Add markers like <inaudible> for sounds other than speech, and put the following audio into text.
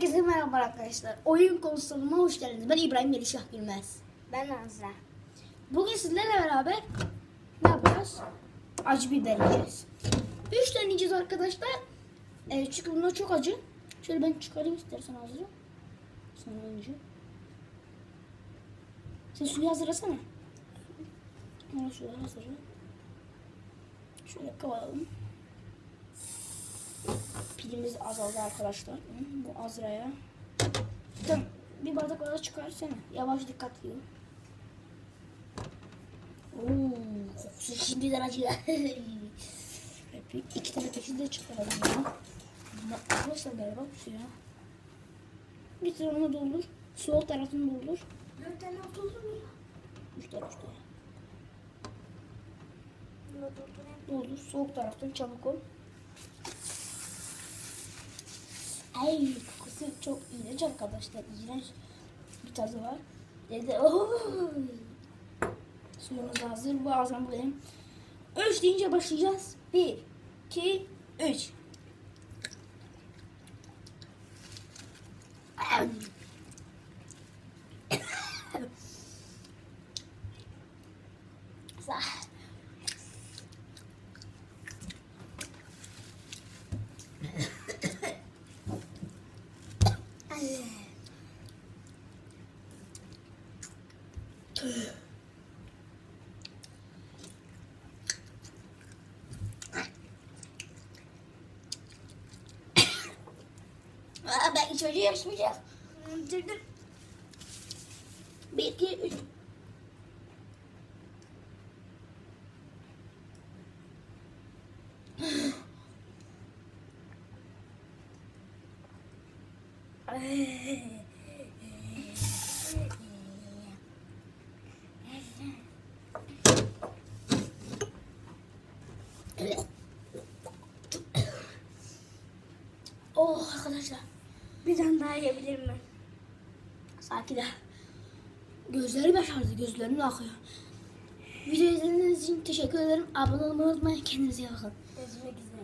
Herkese merhaba arkadaşlar. Oyun konsoluna hoş geldiniz. Ben İbrahim Melişah Gülmez. Ben Azra. Bugün sizlerle beraber ne yapacağız? Acı biber yiyeceğiz. Üç tane yiyeceğiz arkadaşlar. Ee, çünkü bunlar çok acı. Şöyle ben çıkarayım istersen hazırı. Sonra önce. Sen suyu hazırlasana. Ben suyu hazırla. Şöyle kavalım. Pilimiz azaldı arkadaşlar. Bu Azra'ya. Tamam. Bir bardak arası çıkarsana. Yavaş dikkatli. Oo, kokusu şimdiden acı. Bir <laughs> iki tane peşin de çıkaralım ya. Arkadaşlar galiba bir şey ya. Bir tane onu doldur. Sol tarafını doldur. Dört tane oldu mu? Üç. Bunu doldurayım. Doldur. Soğuk taraftan çabuk ol. Ay kokusu çok iğrenç arkadaşlar. İğrenç bir tadı var. Dedi ooo. Suyumuz hazır. Bu ağzım benim. Üç deyince başlayacağız. Bir, iki, üç. Sağ. Aa, ben çocuğu yarışmayacağım. Dur dur. Bir, iki, üç. Oh arkadaşlar. Bir tane daha yiyebilir miyim? Sakin. Gözleri başardı. Gözlerim akıyor. Video izlediğiniz için teşekkür ederim. Abone olmayı unutmayın. Kendinize iyi bakın. Görüşmek üzere.